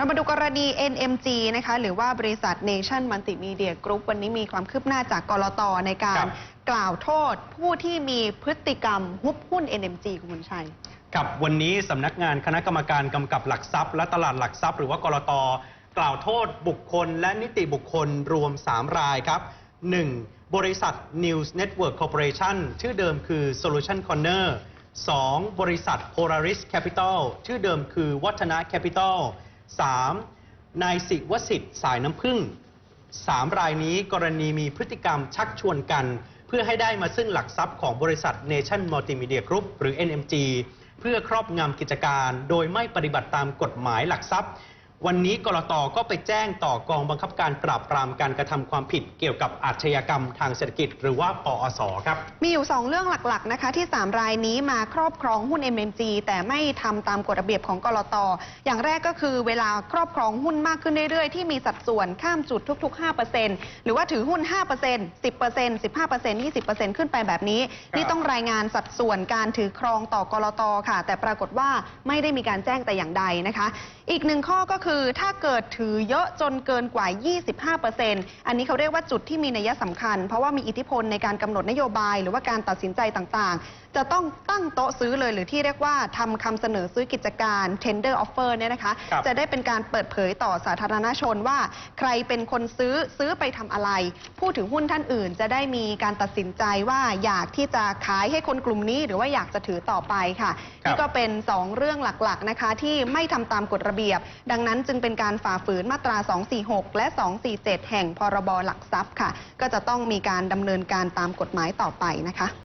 เรามาดูกรณี NMG นะคะหรือว่าบริษัท Nation Multimedia Group วันนี้มีความคืบหน้าจากกรตในกาครรับกล่าวโทษผู้ที่มีพฤติกรรมฮุบหุ้น NMG คุณบุญชัยกับวันนี้สำนักงานคณะกรรมการกำกับหลักทรัพย์ และตลาดหลักทรัพย์ หรือว่ากรตกล่าวโทษบุคคล และนิติบุคคลรวม 3 รายครับ 1. บริษัท News Network Corporation ชื่อเดิมคือ Solution Corner 2. บริษัท Polaris Capital ชื่อเดิมคือวัฒนะ Capital 3. นายสิวสิทธิ์สายน้ำพึ่งสามรายนี้กรณีมีพฤติกรรมชักชวนกัน เพื่อให้ได้มาซึ่งหลักทรัพย์ของบริษัท Nation Multimedia Group หรือ NMG เพื่อครอบงำกิจการ โดยไม่ปฏิบัติตามกฎหมายหลักทรัพย์ วันนี้กรตก็ไปแจ้งต่อกองบังคับการปราบปรามการกระทำความผิดเกี่ยวกับอาชญากรรมทางเศรษฐกิจ หรือว่าปอสครับ มีอยู่ 2 เรื่องหลักๆนะคะที่ 3 รายนี้มาครอบครองหุ้น MMG แต่ไม่ทำตามกฎระเบียบของกรตอย่างแรกก็คือเวลาครอบครองหุ้นมากขึ้นเรื่อยๆ ที่มีสัดส่วนข้ามจุดทุก ๆ 5%หรือว่าถือหุ้น 5% 10% 15% 20%ขึ้นไปแบบนี้ครับนี่ต้องรายงานสัดส่วนการถือครองต่อกรตค่ะ แต่ปรากฏว่าไม่ได้มีการแจ้งแต่อย่างใดนะคะ อีกหนึ่งข้อก็คือถ้าเกิดถือเยอะจนเกินกว่า 25%อันนี้เขาเรียกว่าจุดที่มีนัยสำคัญ เพราะว่ามีอิทธิพลในการกำหนดนโยบาย หรือว่าการตัดสินใจต่างๆ จะต้องตั้งโต๊ะซื้อเลยหรือที่เรียกว่าทำคำเสนอซื้อกิจการ tender offer เนี่ยนะคะครับจะได้เป็นการเปิดเผยต่อสาธารณชนว่า ใครเป็นคนซื้อซื้อไปทำอะไร ผู้ถือหุ้นท่านอื่น จะได้มีการตัดสินใจว่าอยากที่จะขายให้คนกลุ่มนี้ หรือว่าอยากจะถือต่อไปค่ะครับนี่ก็เป็น 2 เรื่องหลักๆนะคะที่ไม่ทำตามกฎระเบียบ ดังนั้นจึงเป็นการฝ่าฝืนมาตรา 246 และ 247 แห่งพรบหลักทรัพย์ค่ะ ก็จะต้องมีการดำเนินการตามกฎหมายต่อไปนะคะ